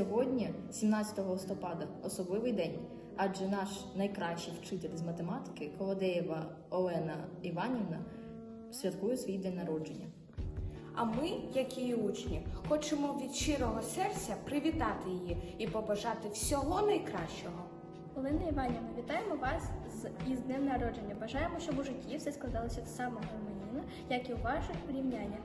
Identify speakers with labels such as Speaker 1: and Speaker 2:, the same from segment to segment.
Speaker 1: Сьогодні, 17 листопада, особливий день, адже наш найкращий вчитель з математики Колодеєва Олена Іванівна святкує свій день народження.
Speaker 2: А ми, як її учні, хочемо від щирого серця привітати її і побажати всього найкращого.
Speaker 3: Олена Іванівна, вітаємо вас з із днем народження. Бажаємо, щоб у житті все складалося так само гармонійно, як і у ваших порівняннях.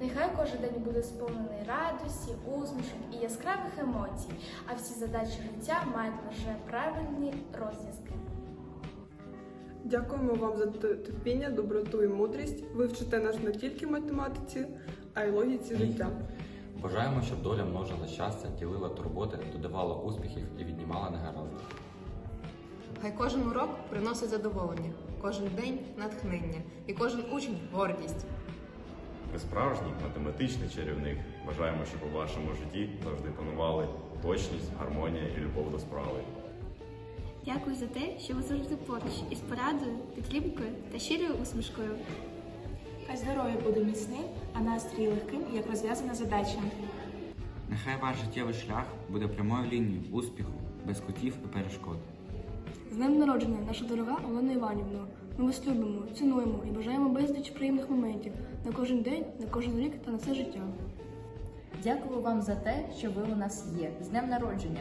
Speaker 4: Нехай кожен день буде сповнений радості, усмішок і яскравих емоцій, а всі задачі життя мають лише правильні розв'язки.
Speaker 5: Дякуємо вам за терпіння, доброту і мудрість. Ви вчите нас не тільки математиці, а й логіці життя.
Speaker 6: Бажаємо, щоб доля множила щастя, ділила турботи, додавала успіхів і віднімала негаразди.
Speaker 7: Хай кожен урок приносить задоволення, кожен день натхнення і кожен учень гордість.
Speaker 8: Ви справжній математичний чарівник. Бажаємо, щоб у вашому житті завжди панували точність, гармонія і любов до справи.
Speaker 3: Дякую за те, що ви завжди поруч із порадою, підтримкою та щирою усмішкою.
Speaker 2: Хай здоров'я буде міцним, а настрій легким, як розв'язана задача.
Speaker 9: Нехай ваш життєвий шлях буде прямою лінією успіху, без кутів і перешкод.
Speaker 3: З днем народження, наша дорога Олена Іванівна. Ми вас любимо, цінуємо і бажаємо безліч приємних моментів на кожен день, на кожен рік та на все життя.
Speaker 1: Дякую вам за те, що ви у нас є. З днем народження!